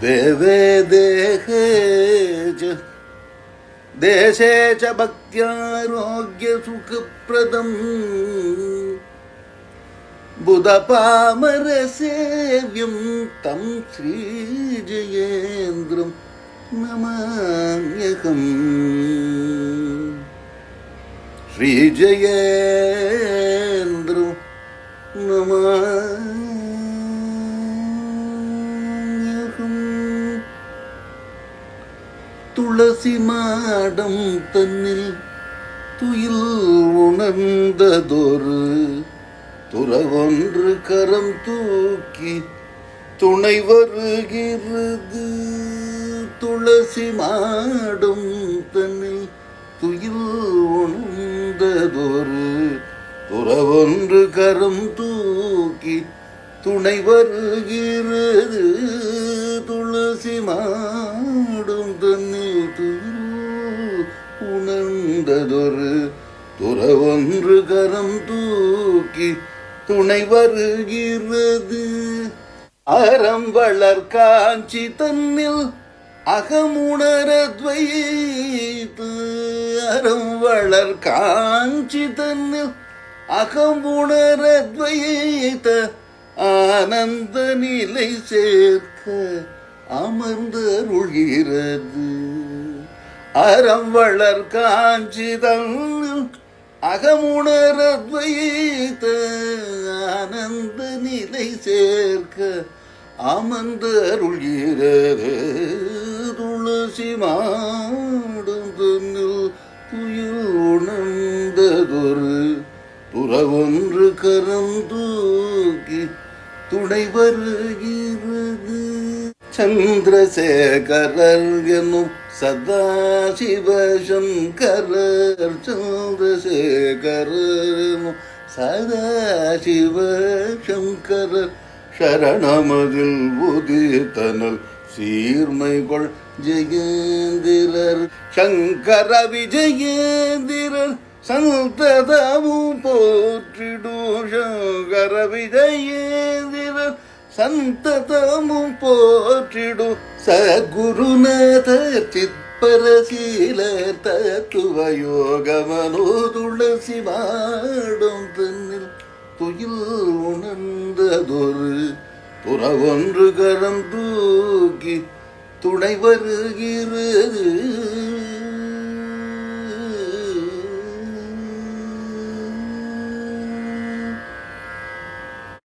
देवे देहे च देशे च भक्त्यारोग्यसुखप्रदम् बुधपामरसेव्यं तं श्रीजयेन्द्रं नमाम्यहम् श्रीजयेन्द्रं नमाम्यहम् துளசி மாடம் தன்னில் துயில் உணர்ந்ததொரு துறவொன்று கரம் தூக்கி துணை வருகிறது. துளசி மாடும் தன்னில் துயில் உணர்ந்ததொரு துறவொன்று கரம் தூக்கி துணை வருகிறது. துளசி மா உணர்ந்ததொரு துறவொன்று கரம் தூக்கி துணை வருகிறது. அறம் வளர் காஞ்சி தன்னில் அகமுணரத்வைத்து அறம் வளர் காஞ்சி தன்னில் அகமுணரத்வைத்த ஆனந்த நிலை சேர்க்க அமர்ந்தருள்கிறது. அறம் வளர் காஞ்சிதல் அகமுணரத்வைத்த ஆனந்த நிலை சேர்க்க அமர்ந்தருள்கிறது துளசி மாடும் தன்னில் துயில் உணர்ந்ததொரு துறவொன்று கரந்தூக்கி துணை வருகிறது. சந்திரசேகரர் என்னும் சதாசிவ சங்கரர் சந்திரசேகரர் எனும் சரணமதில் உதித்தனல் சீர்மைகொள் ஜெயேந்திரர். சங்கர விஜயேந்திரர் சந்ததமும் போற்றிடும் சங்கர விஜயேந்திரர் சந்ததமும் போற்றிடும் சகுருநாத சித்பரசீல தத்துவ யோகமனோ துளசி மாடும் தன்னில் துயில் உணர்ந்ததொரு புறவொன்று கரம் தூக்கி துணை வருகிறது